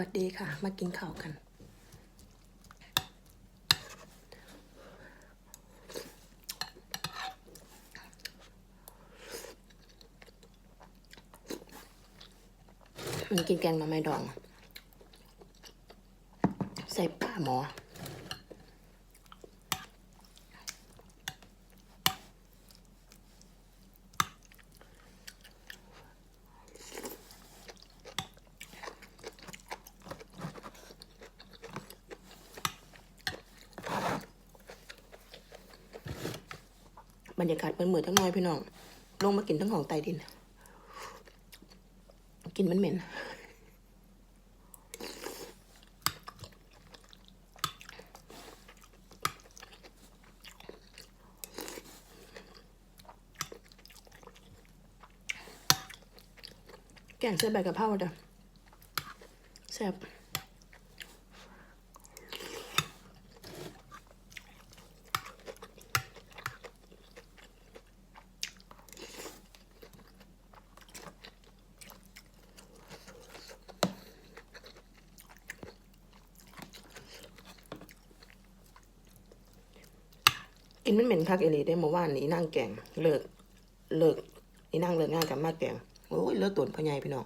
วัสดีค่ะ มากินข้าวกัน มันกินแกงมาไม่ดอง ใส่ปลาหมอ บรรยากาศเปิดมือทั้งน้อยพี่น้อง ลงมากินทั้งของใต้ดิน กินมันเหม็นแกงเส้นใบกะเพราเด้อแซ่บ กินมันเหม็นคักเอลีได้เมื่อวานนี้นั่งแกงเลิกเลิกนี่นั่งเลิกงานกับมาแกงโอ้ยเลิกตุนพ่อใหญ่พี่น้อง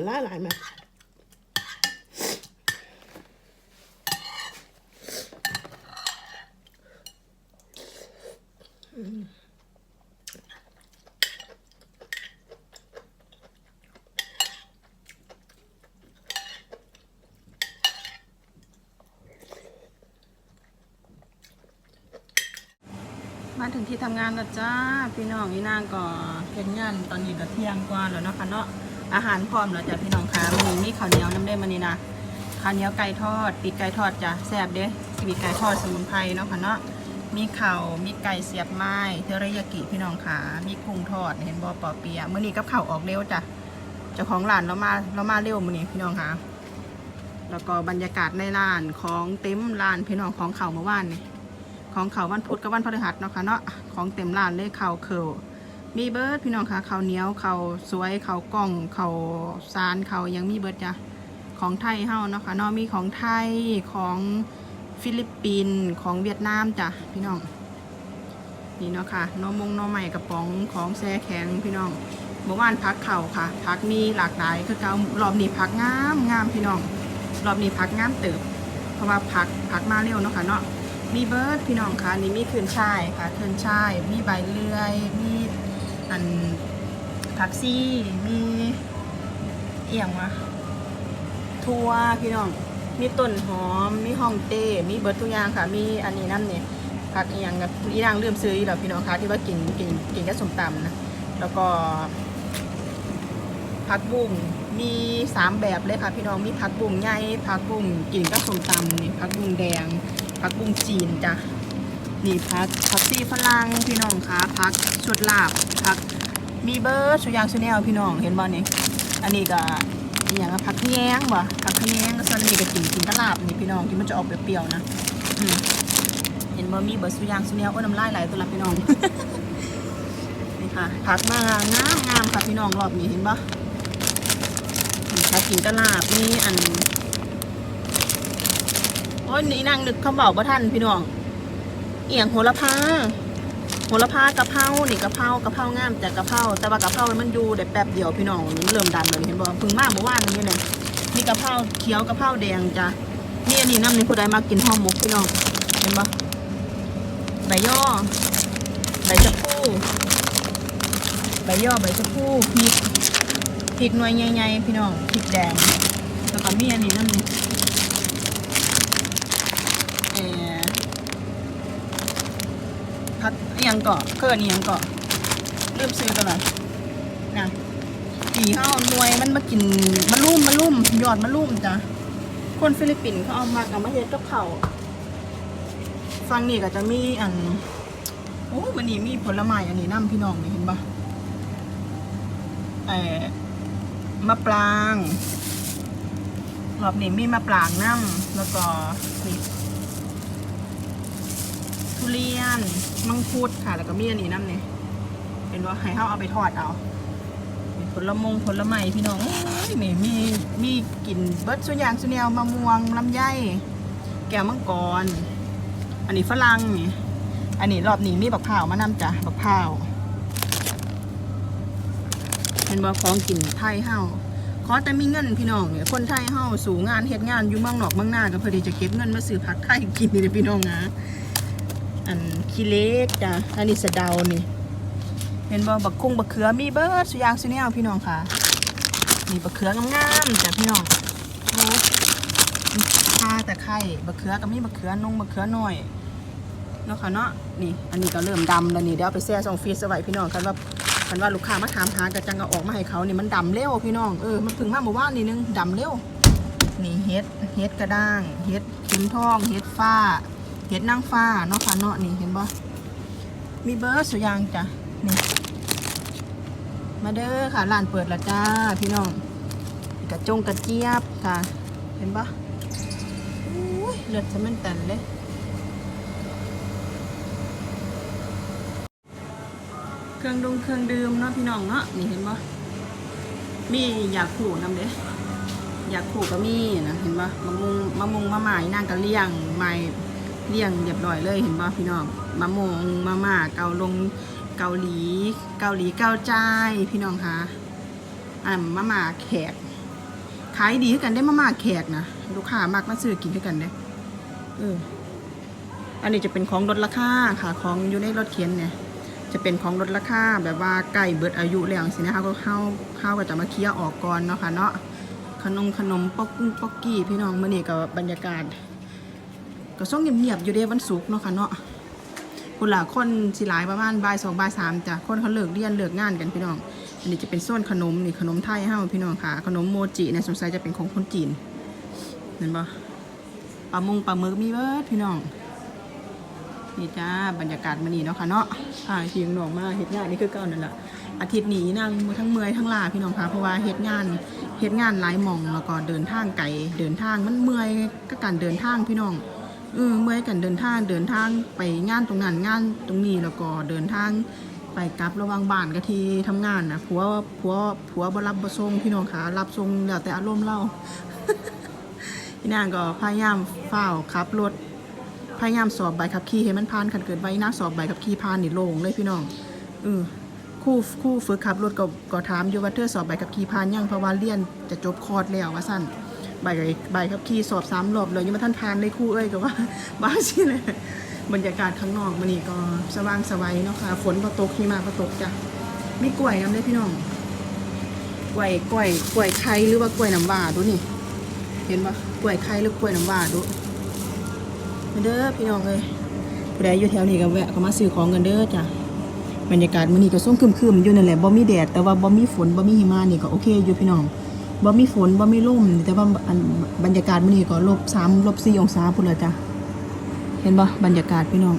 มันล่าหลายมอืมาถึงที่ทำงานแล้วจ้า พี่น้องนี่นางก็เฮ็ดงานตอนนี้ก็เที่ยงกว่าแล้วเนาะค่ะเนาะ อาหารพร้อมแล้วจ้ะพี่น้องคะมีมีข้าวเหนียวน้ำได้มานี่นะข้าวเหนียวไก่ทอด ปีกไก่ทอดจ้ะแซ่บเด้ปีกไก่ทอดสมุนไพรเนาะค่ะเนาะมีเข่าวมีไก่เสียบไม้เทอริยากิพี่น้องขามีกุ้งทอดเห็นบอปอเปียะมื้อนี้กับข้าวออกเร็วจ้ะเจ้าของร้านเรามาเรามาเร็วมื้อนี้พี่น้องคะแล้วก็บรรยากาศในร้านของเต็มร้านพี่น้องของเขาวเมื่อวานนี่ของเขาววันพุธกับวันพฤหัสเนาะค่ะเนาะของเต็มร้านเลยข้าวเคิล มีเบิร์ดพี่น้องคะเขาเหนียวเขาสวยเขากล้องเขาวสารข้ายังมีเบิร์ดจ้ะของไทยเฮาเนาะค่ะเนาะมีของไทยของฟิลิปปินส์ของเวียดนามจ้ะพี่น้องนี่เนาะค่ะนอมงนอใหม่กระป๋องของแซ่แข็งพี่น้องเมื่อวานพักเข่าค่ะพักมีหลากหลายคือเการอบนี้พักงามงามพี่น้องรอบนี้พักงามเติบ เพราะว่าพักพักมาเร็วเนาะค่ะเนาะมีเบิร์ดพี่น้องค่ะนี่มีคืนช่ายค่ะคืนช่ายมีใบเลื่อยมี อันผักซี่มีเอียงวะทัวพี่น้อง มีต้นหอม มีห้องเต้ มีเบิร์ดทุกอย่างค่ะ มีอันนี้นั่นเนี่ยผักเอียงกับอีนางเลื่อมซื้ออีหรอพี่น้องคะที่ว่ากินกินกินกับสมตำนะ แล้วก็ผักบุ้งมีสามแบบเลยค่ะพี่น้องมีผักบุ้งใหญ่ผักบุ้งกินกับสมตำนี่ผักบุ้งแดงผักบุ้งจีนจ้ะ นี่พักพักซีฝรั่งพี่น้องคะพักชุดลาบพักมีเบอร์สุดยางสุดแนวพี่น้องเห็นบ่นี่อันนี้ก็อย่างพักแย้งบ่พักแย้งส่วนนี้ก็กินกินกะลาบนี่พี่น้องที่มันจะออกเปรี้ยวๆนะเห็นบ่มีเบอร์สุดยางสุดแนวโอ้น้ำลายไหลตัวละพี่น้องนี่ค่ะพักมางามงามค่ะพี่น้องรอบนี้เห็นบ่นี่พักกินกะลาบนี่อันโอ้ยนี่นางนึกคำบอกบ่ทันพี่น้อง เอียงโหระพาโหระพากะเพรานี่กะเพรากะเพรางามแต่กะเพราแต่ว่ากะเพรามันอยู่ได้แป๊บเดียวพี่น้องมันเริ่มดันเลยเห็นบ่พึ่งมากเมื่อวานนี้เลยมีกะเพราเขียวกะเพราแดงจ้ะนี่อันนี้น้ำนี่ผู้ใดมากินห่อหมกพี่น้องเห็นบ่ใบย่อใบชะพูใบย่อใบชะพูพริกพริกหน่วยใหญ่ๆพี่น้องพริกแดงแล้วก็มีอันนี้น้ำนี่เอ่อ พักอิหยังเกาะเกินอิหยังเกาะลืมซื้อตัวไหนนะผีเขาเอาหน่วยมันมากินมะลุ่มมะลุ่มยอดมะลุ่มจ้ะคนฟิลิปปินส์เขาเอามากับมาเฮ็ดกับเขาฟังนี่ก็จะมีอันโอ้มันนี่มีผลไม้อันนี้น้ำพี่น้องนี่เห็นปะเอ่อมะปรางรอบนี้มีมะปรางน้ำแล้วก็นี่ ทุเรียน มังคุดค่ะ แล้วก็มีอันนี้น้ำเนี่ยเป็นว่าให้เขาเอาไปทอดเอาผลมงผลไม้พี่น้องโอ้ยนี่มีมีกลิ่นเบิร์ดสุดอย่างสุดแนวมะม่วงลำไยแก้วมังกร อันนี้ฝรั่งนี่อันนี้รอบนี้มีบักพร้าวมานำจ้ะบักพร้าวเป็นว่าของกินไทยเฮาขอแต่มีเงินพี่น้องเนี่ยคนไทยเฮาสู่งานเฮ็ดงานอยู่เมืองนอกเมืองนาก็เพื่อที่จะเก็บเงินมาซื้อผักไทยกินนี่พี่น้องนะ ขี้เล็กจ้ะอันนี้สะเดานี่เป็นบ่บักคุ้งบักเขือมีเบิร์ดสุยางสุแนวพี่น้องค่ะนี่บักเขืองามๆจ้ะพี่น้องโอ้ข้าแต่ไข่บักเขือก็มีบักเขือนุ่งบักเขือน้อยเนาะค่ะเนาะนี่ อันนี้ก็เริ่มดำแล้วนี่เดี๋ยวเอาไปแช่ซองฟรีซเอาไว้พี่น้องคันว่าคันว่าลูกค้ามาถามหากระจังก็ออกมาให้เขานี่มันดำเร็วพี่น้องเออมันเพึ่งมาเมื่อวานนี่นึงดำเร็วนี่เฮ็ดเฮ็ดกระด้างเฮ็ดเข็มทองเฮ็ดฟ้า เห็ดนางฟ้าเนาะค่ะเนาะนี่เห็นบ่มีเบอร์สุยางจ้ะนี่มาเด้อค่ะร้านเปิดแล้วจ้าพี่น้องกระจงกระเจี๊ยบค่ะ เห็นบ่อุ้ยเลือดจะมันตันเลยเครื่องดงเครื่องดื่มเนาะพี่น้องเนาะนี่เห็นบ่มีอยากขู่นำเด้อยากผูกก็มีนะเห็นปะมะมุงมะมุงมะหมายนางก็เลี้ยงไม้ เลี้ยงเรียบร้อยเลยเห็นปะพี่น้องมะมุงมะหมาเกาลงเกาหลี เกาหลีเกาใจายพี่น้องคะอ่ามะหมาแขกขายดีกันได้มะหมาแขกนะลูกค้ามากมาซื้อกินด้วยกันเด้เอออันนี้จะเป็นของลดราคาค่ะของอยู่ในรถเข็นเนี่ยจะเป็นของลดราคาแบบว่าใกล้เบิดอายุแล้วสินะคะก็เข้าเข้าก็จะมาเคลียร์ออกก่อนเนาะค่ะเนาะขนมขนมป๊อกกุ้งป๊อกกี้พี่น้องเมื่อนี้กับบรรยากาศ ก็ส่งเงียบๆอยู่เด้วันศุกร์เนาะค่ะเนาะคุณหลายคนสิหลายประมาณบ่ายสองบ่ายสามจ้ะคนเขาเลิกเรียนเลิกงานกันพี่น้อง อันนี้จะเป็นโซนขนมนี่ขนมไทยเฮาพี่น้องค่ะ ขนมโมจิเนะสงสัยจะเป็นของคนจีนเห็นปะปลามงปลาหมึกมีเบิร์ดพี่น้องนี่จ้าบรรยากาศมันนี่เนาะค่ะเนาะพาทีมน้องมาเฮ็ดงานนี่คือเก่านั่นแหละอาทิตย์นี้นั่งทั้งเมื่อยทั้งลาพี่น้องค่ะเพราะว่าเฮ็ดงานเฮ็ดงานหลายมองแล้วก็เดินทางไกลเดินทางมันเมื่อยก็การเดินทางพี่น้อง เออเมื่อยกันเดินทางเดินทางไปงานตรงนั้นงานตรงนี้แล้วก็เดินทางไปกลับระว่างบ้านกับที่ทำงานนะผัวผัวผัวบ่รับบ่ส่งพี่น้องค่ะรับส่งแล้วแต่อารมณ์เรา พี่นางก็พยายามเฝ้าขับรถพยายามสอบใบขับขี่ให้มันผ่านคันเกิดไว้นะสอบใบขับขี่ผ่านนี่โล่งเลยพี่น้องเออคู่คู่ฝึกขับรถก็ก็ถามอยู่ว่าเธอสอบใบขับขี่ผ่านยังเพราะว่าเรียนจะจบคอร์สแล้วว่าสั้น ใบใบขับขี่สอบสามรอบเลยยังม่ทันผ่านเลยคู่เอ้ยก็ว่าบ้าสิเลยบรรยากาศข้างนอกมันนี่ก็สว่างสวัยเนาะค่ะฝนก็ตกหิมะก็ตกจ้ะมีกล้วยน้ำเลยพี่น้องกล้วยกล้วยกล้วยไข่หรือว่ากล้วยน้ำว้าดูนี่ เห็นปะกล้วยไข่หรือกล้วยน้ำว้าดูเด้อพี่น้องเลยผู้ใดอยู่แถวนี้ก็แวะก็มาซื้อของกันเด้อจ้ะบรรยากาศมื้อนี้ก็ส่งครึมๆอยู่นั่นแหละบ่มีแดดแต่ว่าบ่มีฝนบ่มีหิมะนี่ก็โอเคอยู่พี่น้อง บ่มีฝนบ่มีลมแต่ว่าอันบรรยากาศมื้อนี้ก็ลบ3ลบ4องศาพุ่นละจ้ะเห็นบ่บรรยากาศพี่น้อง